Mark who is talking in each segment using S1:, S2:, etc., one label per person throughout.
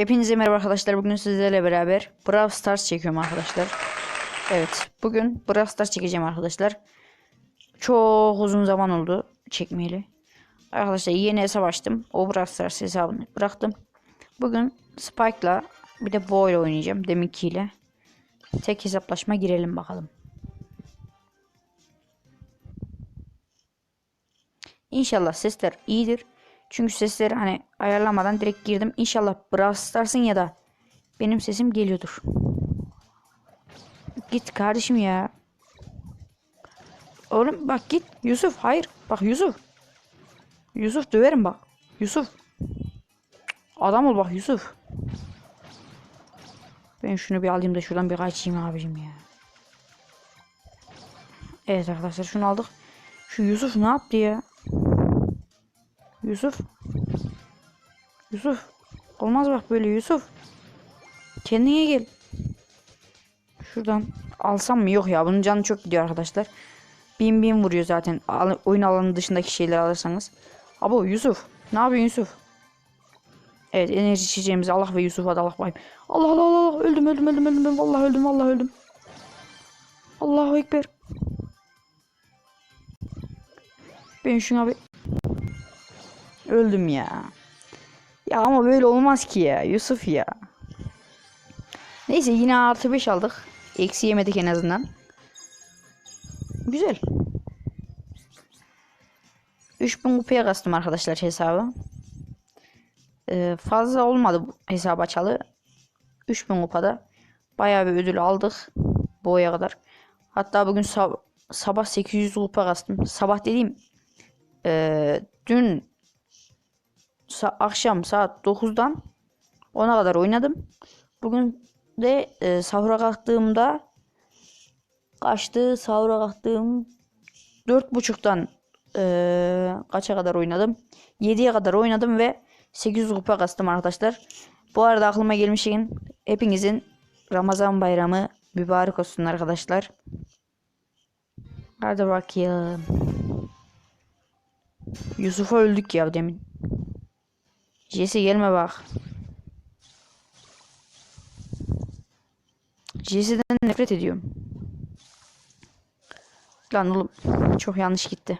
S1: Hepinize merhaba arkadaşlar. Bugün sizlerle beraber Brawl Stars çekiyorum arkadaşlar. Evet. Bugün Brawl Stars çekeceğim arkadaşlar. Çok uzun zaman oldu çekmeyeli. Arkadaşlar yeni hesap açtım. O Brawl Stars hesabını bıraktım. Bugün Spike'la bir de Bo ile oynayacağım. Deminkiyle. Tek hesaplaşma girelim bakalım. İnşallah sesler iyidir. Çünkü sesleri hani ayarlamadan direkt girdim. İnşallah Brawl ya da benim sesim geliyordur. Git kardeşim ya. Oğlum bak git. Yusuf hayır. Bak Yusuf. Yusuf döverim bak. Yusuf. Adam ol bak Yusuf. Ben şunu bir alayım da şuradan bir kaçayım abicim ya. Evet arkadaşlar şunu aldık. Şu Yusuf ne yaptı ya? Yusuf. Yusuf. Olmaz bak böyle Yusuf. Kendine gel. Şuradan alsam mı? Yok ya bunun canı çok gidiyor arkadaşlar. Bin bin vuruyor zaten. Al- oyun alanı dışındaki şeyleri alırsanız. Abo Yusuf. Ne yapıyorsun Yusuf? Evet enerji içeceğimizi Allah ve Yusuf'a da Allah bayım. Allah Allah Allah öldüm öldüm öldüm öldüm. öldüm. Vallahi öldüm vallahi öldüm. Allahu Ekber. Ben şuna bir Öldüm ya. Ya ama böyle olmaz ki ya Yusuf ya. Neyse yine artı 5 aldık. Eksi yemedik en azından. Güzel. 3000 kupaya kastım arkadaşlar hesabı. Ee, fazla olmadı bu hesap açalı. 3000 kupada bayağı bir ödül aldık. Boya kadar. Hatta bugün sab- sabah 800 kupa kastım. Sabah dediğim ee, dün sa- akşam saat 9'dan 10'a kadar oynadım. Bugün de e, sahura kalktığımda kaçtı sahura kalktığım 4.30'dan e, kaça kadar oynadım? 7'ye kadar oynadım ve 800 kupa kastım arkadaşlar. Bu arada aklıma gelmişken hepinizin Ramazan bayramı mübarek olsun arkadaşlar. Hadi bakayım. Yusuf'a öldük ya demin. Jesse gelme bak. Jesse'den nefret ediyorum. Lan oğlum çok yanlış gitti.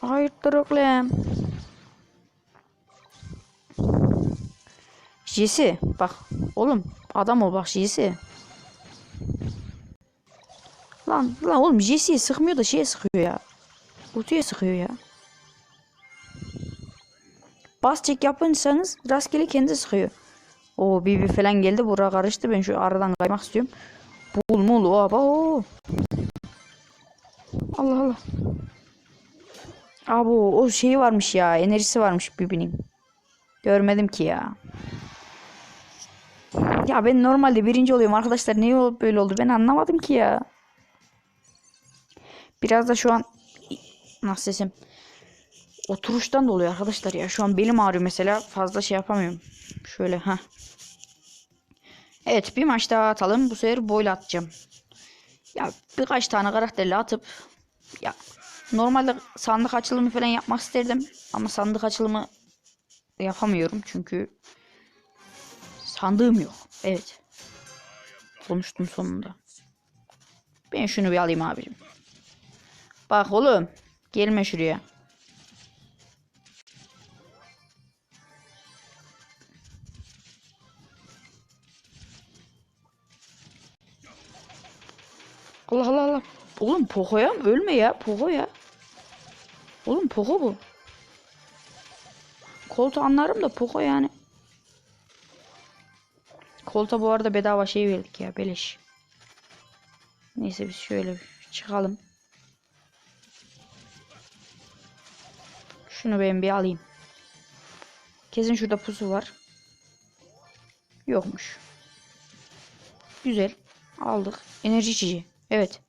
S1: Hayırdır oğlum. Jesse bak oğlum adam ol bak Jesse. Lan lan oğlum Jesse'ye sıkmıyor da şeye sıkıyor ya. Kutuya sıkıyor ya. Bas çek yapınsanız rastgele kendi sıkıyor. O Bibi falan geldi bura karıştı ben şu aradan kaymak istiyorum. Bul mul o aba o. Allah Allah. Abi o, şeyi varmış ya enerjisi varmış Bibi'nin. Görmedim ki ya. Ya ben normalde birinci oluyorum arkadaşlar. Niye olup böyle oldu ben anlamadım ki ya. Biraz da şu an nasıl desem oturuştan da oluyor arkadaşlar ya. Şu an belim ağrıyor mesela. Fazla şey yapamıyorum. Şöyle ha. Evet bir maç daha atalım. Bu sefer boyla atacağım. Ya birkaç tane karakterle atıp ya normalde sandık açılımı falan yapmak isterdim ama sandık açılımı yapamıyorum çünkü sandığım yok. Evet. Konuştum sonunda. Ben şunu bir alayım abicim. Bak oğlum. Gelme şuraya. Allah Allah Allah. Oğlum Poco'ya mı? Ölme ya. Poco ya. Oğlum Poco bu. Koltu anlarım da Poco yani. Kolta bu arada bedava şey verdik ya. Beleş. Neyse biz şöyle çıkalım. Şunu ben bir alayım. Kesin şurada pusu var. Yokmuş. Güzel. Aldık. Enerji içici. Evet.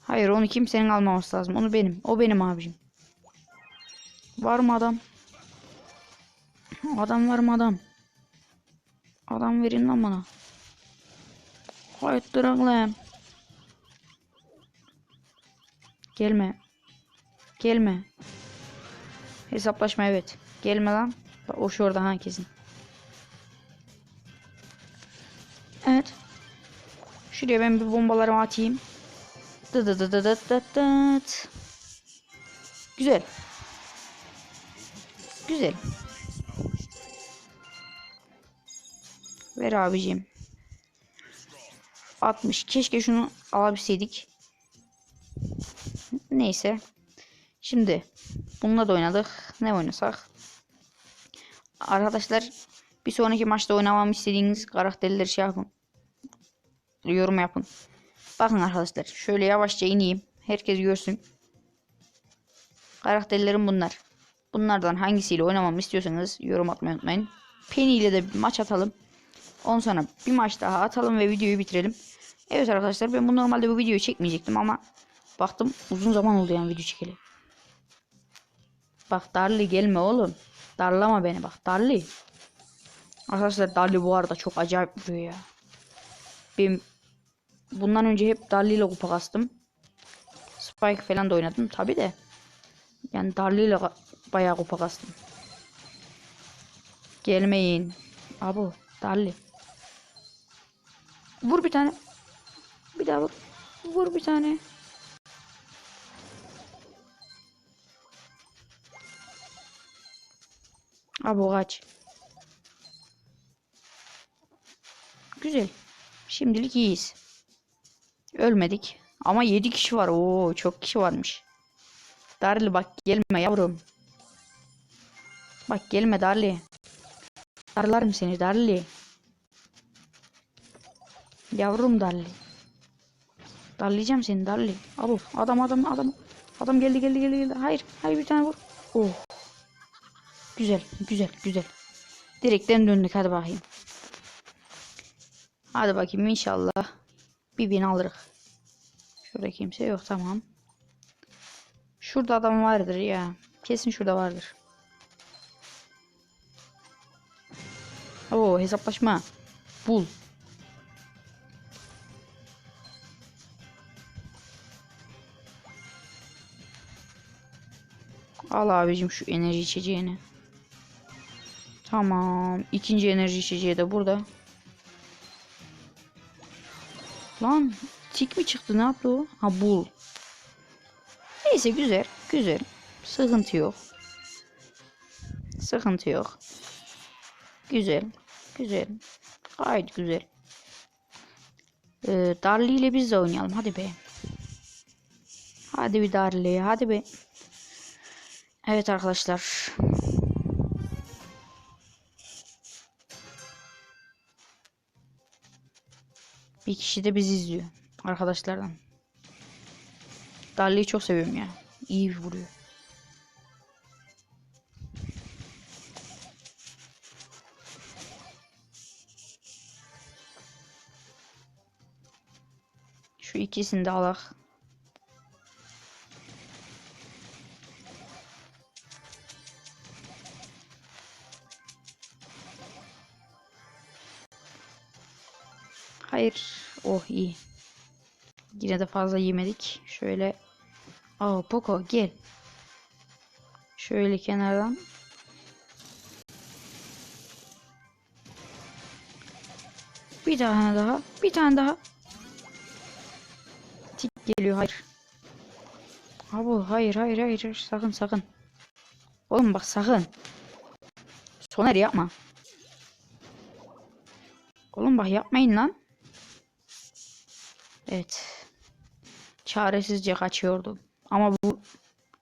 S1: Hayır onu kimsenin almaması lazım. Onu benim. O benim abicim. Var mı adam? Adam var mı adam? Adam verin lan bana. Hayırdır oğlum? Gelme. Gelme. Hesaplaşma evet. Gelme lan. O şu orada ha kesin. Şuraya ben bir bombalarımı atayım. Dı dı dı dı dı dı dıt. Güzel. Güzel. Ver abicim. 60. Keşke şunu alabilseydik. Neyse. Şimdi bununla da oynadık. Ne oynasak? Arkadaşlar bir sonraki maçta oynamamı istediğiniz karakterleri şey yapın. Yorum yapın. Bakın arkadaşlar şöyle yavaşça ineyim. Herkes görsün. Karakterlerim bunlar. Bunlardan hangisiyle oynamamı istiyorsanız yorum atmayı unutmayın. Penny ile de bir maç atalım. Ondan sonra bir maç daha atalım ve videoyu bitirelim. Evet arkadaşlar ben bu normalde bu videoyu çekmeyecektim ama baktım uzun zaman oldu yani video çekeli. Bak Darli gelme oğlum. Darlama beni bak Darli. Arkadaşlar Darli bu arada çok acayip vuruyor ya. Ben bundan önce hep Darli ile kupa kastım. Spike falan da oynadım tabi de. Yani Darli ile bayağı kupa kastım. Gelmeyin. Abo Darli. Vur bir tane. Bir daha vur. Vur bir tane. Abo kaç. Güzel. Şimdilik iyiyiz. Ölmedik. Ama 7 kişi var. Oo çok kişi varmış. Darli bak gelme yavrum. Bak gelme Darli. Darlarım seni Darli. Yavrum Darli. Darlayacağım seni Darli. Abo adam adam adam. Adam geldi geldi geldi geldi. Hayır hayır bir tane vur. Oh. Güzel güzel güzel. Direkten döndük hadi bakayım. Hadi bakayım inşallah. Bir bin alırız. Şurada kimse yok tamam. Şurada adam vardır ya. Kesin şurada vardır. Oo hesaplaşma. Bul. Al abicim şu enerji içeceğini. Tamam. İkinci enerji içeceği de burada. Lan tik mi çıktı ne yaptı o? Ha bul. Neyse güzel. Güzel. Sıkıntı yok. Sıkıntı yok. Güzel. Güzel. Gayet güzel. Ee, Darli ile biz de oynayalım. Hadi be. Hadi bir Darli. Hadi be. Evet arkadaşlar. Bir kişi de bizi izliyor. Arkadaşlardan. Darli'yi çok seviyorum ya. İyi vuruyor. Şu ikisini de alak. Hayır. Oh iyi. Yine de fazla yemedik. Şöyle. Aa Poco gel. Şöyle kenardan. Bir tane daha. Bir tane daha. Tik geliyor. Hayır. Abi hayır hayır hayır. hayır. Sakın sakın. Oğlum bak sakın. Soner yapma. Oğlum bak yapmayın lan. Evet. Çaresizce kaçıyordum. Ama bu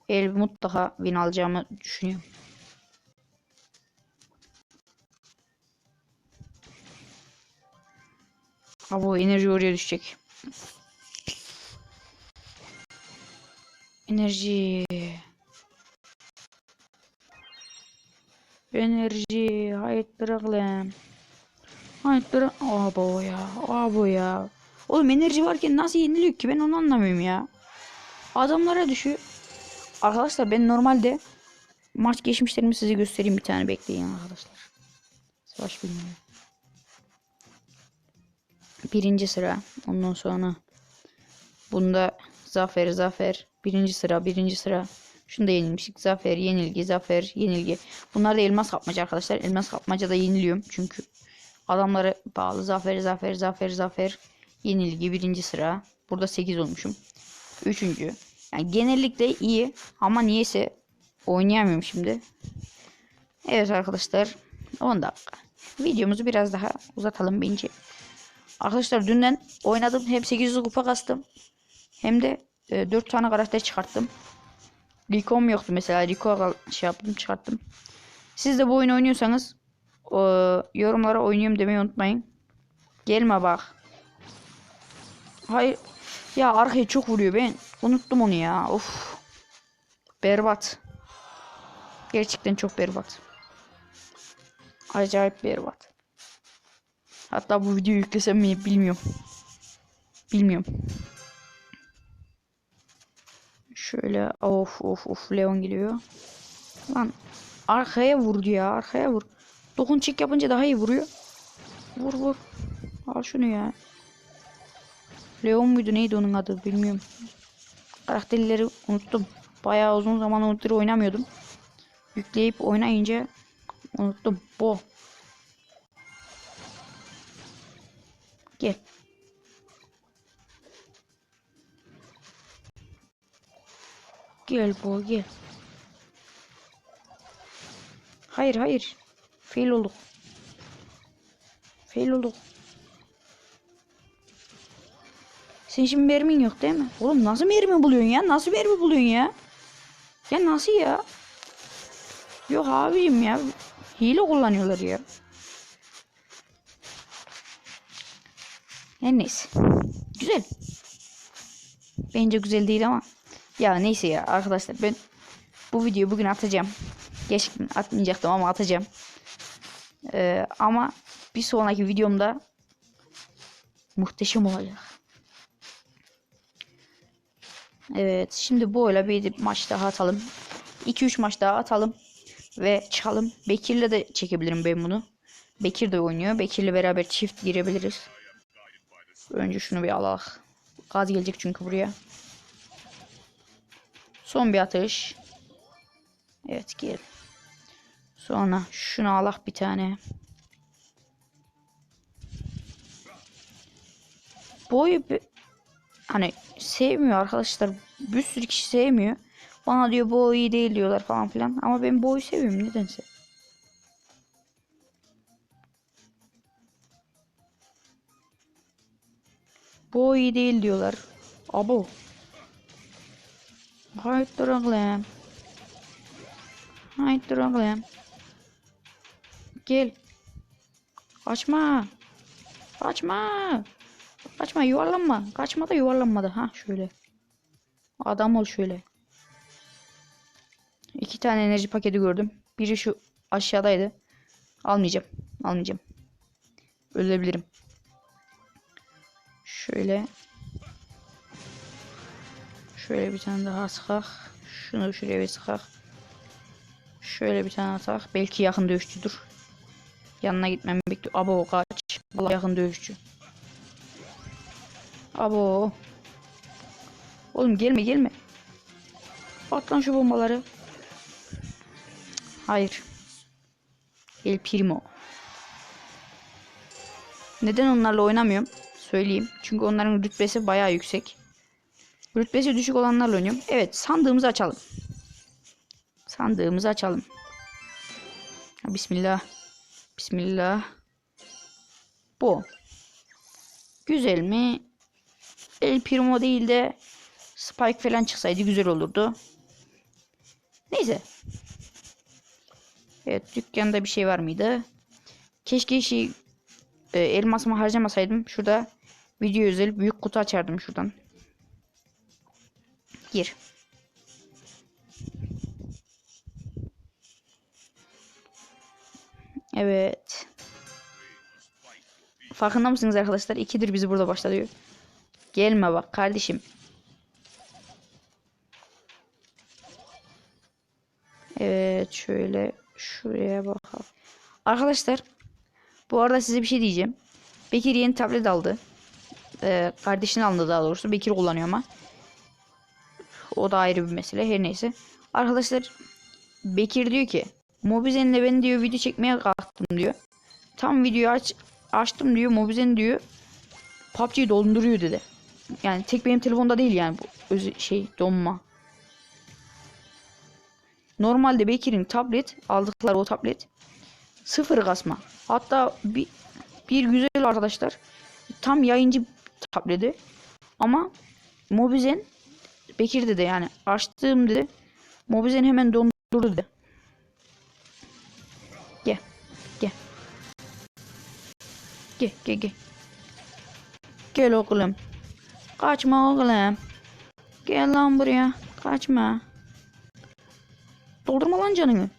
S1: el mutlaka win alacağımı düşünüyorum. Ha bu enerji oraya düşecek. Enerji. Enerji. Hayt bırakalım. Hayt bırak. Abo ya. Abo ya. Oğlum enerji varken nasıl yeniliyor ki ben onu anlamıyorum ya. Adamlara düşüyor. Arkadaşlar ben normalde maç geçmişlerimi size göstereyim bir tane bekleyin arkadaşlar. Savaş bilmiyorum. Birinci sıra. Ondan sonra bunda zafer zafer. Birinci sıra birinci sıra. Şunu da yenilmiştik. Zafer, yenilgi, zafer, yenilgi. Bunlar da elmas kapmaca arkadaşlar. Elmas kapmaca da yeniliyorum. Çünkü adamları bağlı. Zafer, zafer, zafer, zafer. Yenilgi birinci sıra. Burada 8 olmuşum. Üçüncü. Yani genellikle iyi. Ama niyeyse oynayamıyorum şimdi. Evet arkadaşlar. 10 dakika. Videomuzu biraz daha uzatalım bence. Arkadaşlar dünden oynadım. Hem 800 kupa kastım. Hem de e, 4 tane karakter çıkarttım. Rico'm yoktu mesela. Rico şey yaptım çıkarttım. Siz de bu oyunu oynuyorsanız e, yorumlara oynuyorum demeyi unutmayın. Gelme bak. Hayır. Ya arkaya çok vuruyor ben. Unuttum onu ya. Of. Berbat. Gerçekten çok berbat. Acayip berbat. Hatta bu videoyu yüklesem mi bilmiyorum. Bilmiyorum. Şöyle of of of Leon geliyor. Lan arkaya vurdu ya arkaya vur. Dokun çek yapınca daha iyi vuruyor. Vur vur. Al şunu ya. Leon muydu neydi onun adı bilmiyorum. Karakterleri unuttum. Bayağı uzun zaman Hunter oynamıyordum. Yükleyip oynayınca unuttum. Bu. Gel. Gel bu gel. Hayır hayır. Fail olduk. Fail olduk. Senin şimdi mermin yok değil mi? Oğlum nasıl mermi buluyorsun ya? Nasıl mermi buluyorsun ya? Ya nasıl ya? Yok abicim ya. Hile kullanıyorlar ya. Her neyse. Güzel. Bence güzel değil ama. Ya neyse ya arkadaşlar ben bu videoyu bugün atacağım. Gerçekten atmayacaktım ama atacağım. Ee, ama bir sonraki videomda muhteşem olacak. Evet şimdi böyle bir maç daha atalım. 2-3 maç daha atalım. Ve çıkalım. Bekir'le de çekebilirim ben bunu. Bekir de oynuyor. Bekir'le beraber çift girebiliriz. Önce şunu bir alalım. Gaz gelecek çünkü buraya. Son bir atış. Evet gel. Sonra şunu alak bir tane. Bir- hani sevmiyor arkadaşlar. Bir sürü kişi sevmiyor. Bana diyor bu iyi değil diyorlar falan filan. Ama ben boyu seviyorum nedense. Bu iyi değil diyorlar. Abo. Haydi oğlum. Haydi oğlum. Gel. Kaçma. Kaçma. Kaçma yuvarlanma. Kaçma da yuvarlanmadı. Ha şöyle. Adam ol şöyle. İki tane enerji paketi gördüm. Biri şu aşağıdaydı. Almayacağım. Almayacağım. Ölebilirim. Şöyle. Şöyle bir tane daha sıkak. Şunu şuraya bir sıkak. Şöyle bir tane atak. Belki yakın dövüşçüdür. Yanına gitmem bekliyor. Abo kaç. Vallahi yakın dövüşçü. Abo. Oğlum gelme gelme. At lan şu bombaları. Hayır. El Primo. Neden onlarla oynamıyorum? Söyleyeyim. Çünkü onların rütbesi bayağı yüksek. Rütbesi düşük olanlarla oynuyorum. Evet sandığımızı açalım. Sandığımızı açalım. Bismillah. Bismillah. Bu. Güzel mi? El Primo değil de Spike falan çıksaydı güzel olurdu. Neyse. Evet dükkanda bir şey var mıydı? Keşke şey e, elmasımı harcamasaydım. Şurada video özel büyük kutu açardım şuradan. Gir. Evet. Farkında mısınız arkadaşlar? İkidir bizi burada başlatıyor. Gelme bak kardeşim. Evet şöyle şuraya bakalım. Arkadaşlar bu arada size bir şey diyeceğim. Bekir yeni tablet aldı. Ee, kardeşini aldı daha doğrusu. Bekir kullanıyor ama. O da ayrı bir mesele. Her neyse. Arkadaşlar Bekir diyor ki Mobizen'le ben diyor video çekmeye kalktım diyor. Tam videoyu aç, açtım diyor Mobizen diyor PUBG'yi donduruyor dedi. Yani tek benim telefonda değil yani bu öz şey donma. Normalde Bekir'in tablet aldıkları o tablet sıfır kasma. Hatta bir, bir güzel arkadaşlar tam yayıncı tableti ama Mobizen Bekir dedi yani açtığım dedi Mobizen hemen dondurdu dedi. Gel. Gel. Gel gel gel. Gel oğlum. Kaçma oğlum. Gel lan buraya. Kaçma. Doldurma lan canını.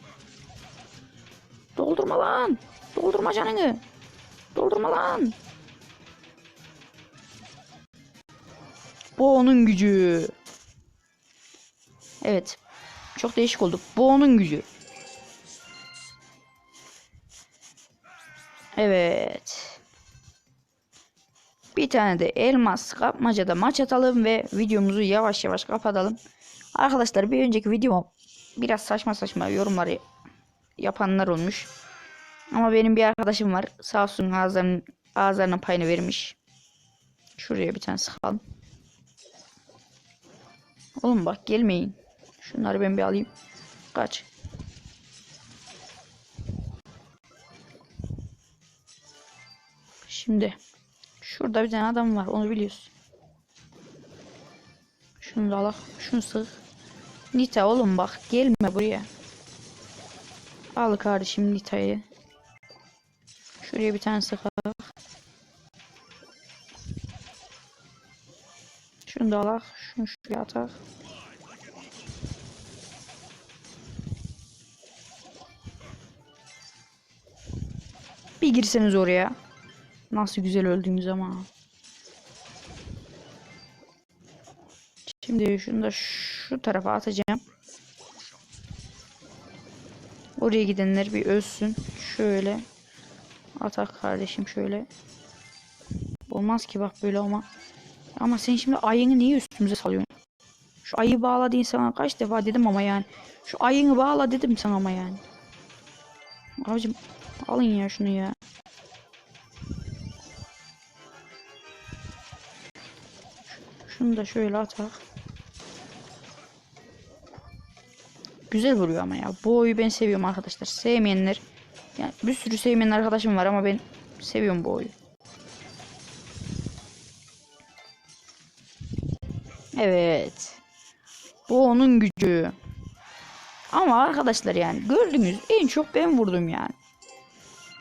S1: Doldurma lan. Doldurma canını. Doldurma lan. Bu onun gücü. Evet. Çok değişik oldu. Bu onun gücü. Evet. Bir tane de elmas kapmacada maç atalım ve videomuzu yavaş yavaş kapatalım. Arkadaşlar bir önceki videom biraz saçma saçma yorumları yapanlar olmuş. Ama benim bir arkadaşım var. Sağ olsun ağızlarının, ağızlarının payını vermiş. Şuraya bir tane sıkalım. Oğlum bak gelmeyin. Şunları ben bir alayım. Kaç. Şimdi şurada bir tane adam var onu biliyorsun. Şunu da alak. Şunu sık. Nita oğlum bak gelme buraya. Al kardeşim Nita'yı. Şuraya bir tane sıkak. Şunu da alak. Şunu şuraya atak. Bir girseniz oraya. Nasıl güzel öldüğümüz ama. Şimdi şunu da şu tarafa atacağım. Oraya gidenler bir ölsün. Şöyle. Atak kardeşim şöyle. Olmaz ki bak böyle ama. Ama sen şimdi ayını niye üstümüze salıyorsun? Şu ayı bağla diye sana kaç defa dedim ama yani. Şu ayını bağla dedim sana ama yani. Abicim alın ya şunu ya. Şunu da şöyle atak. Güzel vuruyor ama ya. Bu oyu ben seviyorum arkadaşlar. Sevmeyenler yani bir sürü sevmeyen arkadaşım var ama ben seviyorum bu oyu. Evet. Bu onun gücü. Ama arkadaşlar yani gördünüz en çok ben vurdum yani.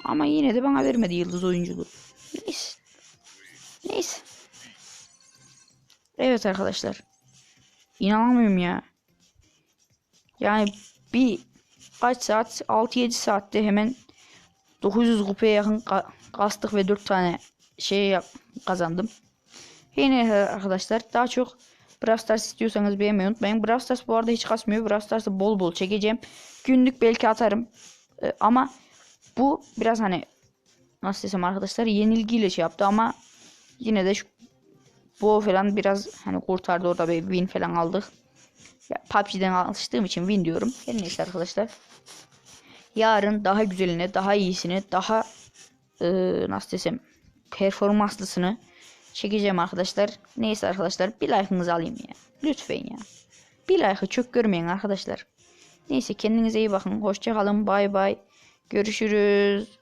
S1: Ama yine de bana vermedi yıldız oyunculuğu. Neyse. Neyse. Evet arkadaşlar. İnanamıyorum ya. Yani bir kaç saat 6-7 saatte hemen 900 kupaya yakın ka- kastık ve 4 tane şey kazandım. Yine arkadaşlar daha çok Brawl Stars istiyorsanız beğenmeyi unutmayın. Brawl Stars bu arada hiç kasmıyor. Brawl Stars'ı bol bol çekeceğim. Günlük belki atarım. Ee, ama bu biraz hani nasıl desem arkadaşlar yenilgiyle şey yaptı ama yine de şu bu falan biraz hani kurtardı orada bir win falan aldık. Ya, PUBG'den alıştığım için win diyorum. Her neyse arkadaşlar. Yarın daha güzeline, daha iyisini, daha e, nasıl desem performanslısını çekeceğim arkadaşlar. Neyse arkadaşlar bir like'ınızı alayım ya. Lütfen ya. Bir like'ı çok görmeyin arkadaşlar. Neyse kendinize iyi bakın. Hoşçakalın. Bay bay. Görüşürüz.